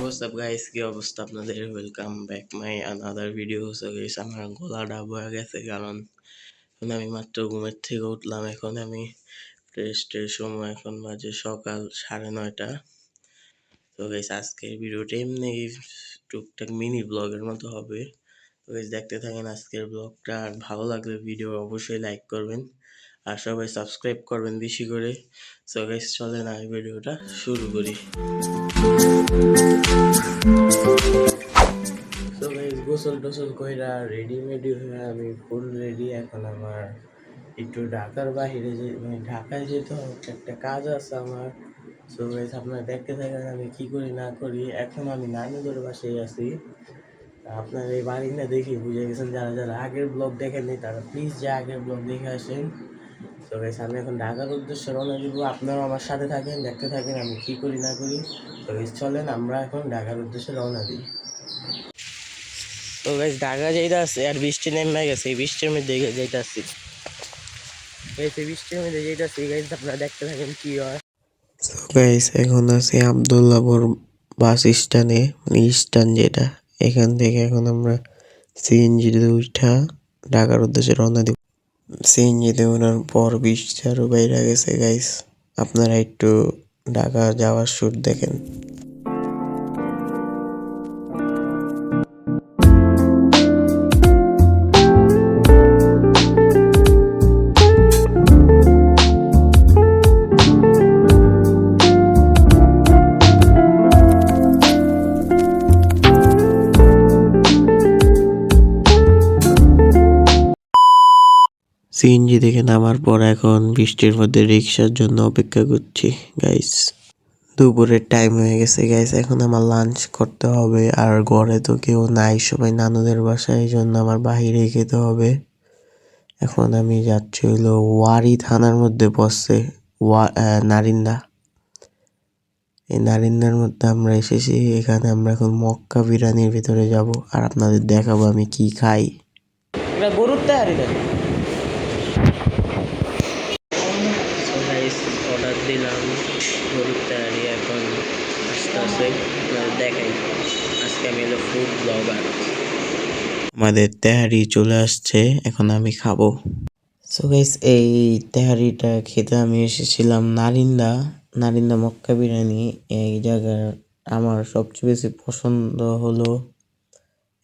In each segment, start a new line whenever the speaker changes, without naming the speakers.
What's up guys কি অবস্থা আপনাদের welcome back my another video so guys আমার গলাটা বয়ে গেছে কারণ এখন আমি মাত্র ঘুমের থেকে উঠলাম, এখন আমি ফ্রেশ সময় এখন বাজে সকাল সাড়ে নয়টা। তো গাইস আজকের ভিডিওটা এমনি টুকটাক মিনি ব্লগের মতো হবে। তো গাইস দেখতে থাকেন আজকের ব্লগটা আর ভালো লাগলে ভিডিও অবশ্যই লাইক করবেন। আর সবাই সাবস্ক্রাইব করবেন বেশি করে। সো গাইস চলেন আমি ভিডিওটা শুরু করি। সো গাইস গোসল টোসল কইরা রেডি মেডি হয়ে আমি ফুল রেডি এখন আমার একটু ঢাকার বাহিরে যে মানে ঢাকায় যেতে হবে একটা কাজ আছে আমার। সো গাইস আপনারা দেখতে থাকেন আমি কি করি, না করি। এখন আমি নানুদের বাসায় আছি। আপনার এই বাড়ি না দেখি বুঝে গেছেন। যারা যারা আগের ব্লগ দেখেননি, তারা প্লিজ যে আগের ব্লগ দেখে আসেন। তো গাইস আমি এখন ঢাকার উদ্দেশ্যে রওনা দিব। আপনারাও আমার সাথে থাকেন, দেখতে থাকেন, আমি কি করি, না করি। তো গাইস চলেন, আমরা এখন ঢাকার উদ্দেশ্যে রওনা দিই। তো গাইস ঢাকা যেটা আছে, আর বৃষ্টি নেমে গেছে, এই বৃষ্টির মধ্যে যেটা গাইস এই বৃষ্টির মধ্যে যেটা আছে গাইস আপনারা দেখতে থাকেন কি হয়।
গাইস এখন আছি আবদুল্লাপুর বাস স্ট্যান্ডে মানে স্ট্যান্ড যেটা। এখান থেকে এখন আমরা সিএনজিতে উঠা ঢাকার উদ্দেশ্যে রওনা দিব। সিএনজিতে ওঠার পর বৃষ্টি আরও বাইরে গেছে গাইস আপনারা একটু ঢাকা যাওয়ার শুট দেখেন। সিএনজি থেকে নামার পর এখন বৃষ্টির মধ্যে রিক্সার জন্য অপেক্ষা করছি গাইস দুপুরের টাইম হয়ে গেছে গাইস এখন আমার লাঞ্চ করতে হবে আর ঘরে তো কেউ নাই, সবাই নানুদের বাসায়, এই জন্য আমার বাহিরে খেতে হবে। এখন আমি যাচ্ছি হইল ওয়ারি থানার মধ্যে পড়ছে ওয়া নারিন্দা। এই নারিন্দার মধ্যে আমরা এসেছি, এখানে আমরা এখন মক্কা বিরিয়ানির ভিতরে যাব, আর আপনাদের দেখাবো আমি কি খাই।
গরুর অর্ডার দিলাম গরুর তৈরি এখন আস্তে আস্তে আপনাদের দেখাই। আজকে আমি হলো ফুড ব্লগার
আমাদের তেহারি চলে আসছে, এখন আমি খাব। সো গাইস এই তেহারিটা খেতে আমি এসেছিলাম নারিন্দা নারিন্দা মক্কা বিরিয়ানি। এই জায়গার আমার সবচেয়ে বেশি পছন্দ হলো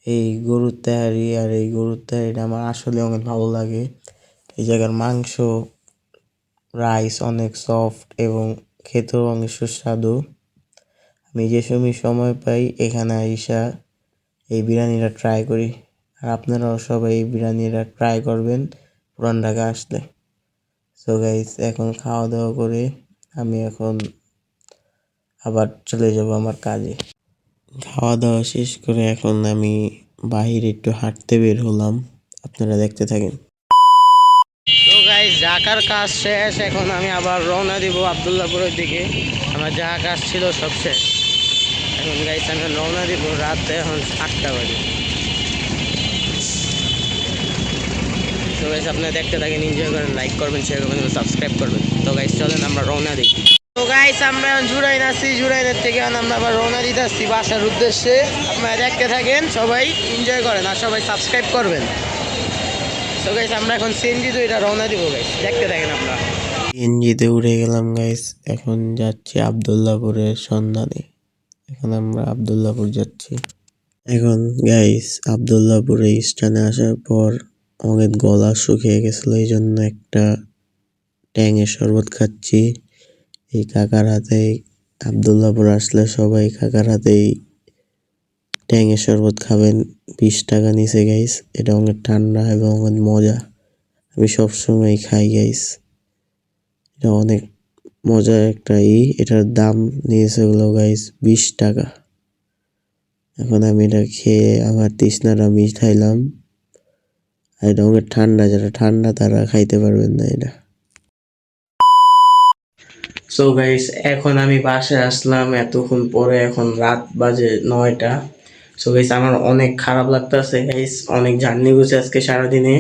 এই গরুর তেহারি, আর এই গরুর তেহারিটা আমার আসলে অনেক ভালো লাগে। এই জায়গার মাংস রাইস অনেক সফট এবং খেতেও অনেক সুস্বাদু। আমি যে সময় সময় পাই, এখানে আইসা এই বিরিয়ানিটা ট্রাই করি। আর আপনারাও সবাই এই বিরিয়ানিটা ট্রাই করবেন পুরান ঢাকা আসলে। সো গাইস এখন খাওয়া দাওয়া করে আমি এখন আবার চলে যাব আমার কাজে। খাওয়া দাওয়া শেষ করে এখন আমি বাহিরে একটু হাঁটতে বের হলাম। আপনারা দেখতে থাকেন।
গাইস ঢাকার কাজ শেষ, এখন আমি আবার রওনা দিব আবদুল্লাপুরের দিকে। আমার যা কাজ ছিল সব শেষ। এখন গাইস আমি রওনা দিব রাতে এখন আটটা বাজে। তো গাইস আপনারা দেখতে থাকেন এনজয় করেন লাইক করবেন শেয়ার করবেন সাবস্ক্রাইব করবেন। তো গাইস চলেন আমরা রওনা দিই। তো আমরা এখন জুরাইন আসছি জুরাইনের থেকে আমরা আবার রওনা দিতে আসছি বাসার উদ্দেশ্যে। আপনারা দেখতে থাকেন, সবাই এনজয় করেন, আর সবাই সাবস্ক্রাইব করবেন। তো গাইস আমরা এখন সিএনজি তো এটা রওনা দিব গাইস দেখতে থাকেন আপনারা
এনজিতে উঠে গেলাম গাইস এখন যাচ্ছি আবদুল্লাপুরের সন্ধানে। এখন আমরা আবদুল্লাপুর যাচ্ছি। এখন গাইস আবদুল্লাপুরে স্থানে আসার পর অনেক গলা শুকিয়ে গেছিল এই জন্য একটা ট্যাঙের শরবত খাচ্ছি। এই কাকার হাতে আবদুল্লাপুর আসলে সবাই কাকার হাতেই ট্যাঙের শরবত খাবেন, বিশ টাকা নিচে গাইস এটা অনেক ঠান্ডা এবং অনেক মজা। আমি সবসময় খাই গাইস এটা অনেক মজার একটা ই। এটার দাম নিয়েছে হলো গাইস বিশ টাকা। এখন আমি এটা খেয়ে আমার তৃষ্ণাটা মিঠাইলাম। আর এটা অনেক ঠান্ডা, যারা ঠান্ডা তারা খাইতে পারবেন না এটা।
সো গাইস এখন আমি বাসায় আসলাম। এতক্ষণ পরে এখন রাত বাজে নয়টা। সো গাইস আমার অনেক খারাপ লাগতেছে গাইস অনেক জার্নি গেছে আজকে সারাদিনে।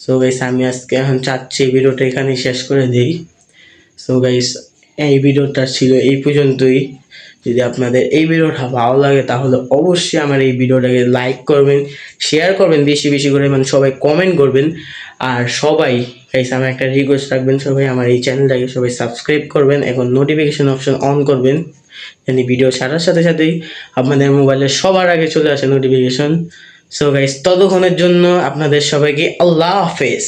সো গাইস আমি আজকে এখন চাচ্ছি ভিডিওটা এখানে শেষ করে দিই। সো গাইস এই ভিডিওটা ছিল এই পর্যন্তই। যদি আপনাদের এই ভিডিওটা ভালো লাগে, তাহলে অবশ্যই আমার এই ভিডিওটাকে লাইক করবেন শেয়ার করবেন, বেশি বেশি করে মানে সবাই কমেন্ট করবেন। আর সবাই গাইস আমার একটা রিকোয়েস্ট রাখবেন, সবাই আমার এই চ্যানেলটাকে সবাই সাবস্ক্রাইব করবেন, এখন নোটিফিকেশন অপশন অন করবেন, জানি ভিডিও ছাড়ার সাথে সাথেই আপনাদের মোবাইলে সবার আগে চলে আসে নোটিফিকেশন সো গাইস ততক্ষণের জন্য আপনাদের সবাইকে আল্লাহ হাফেজ।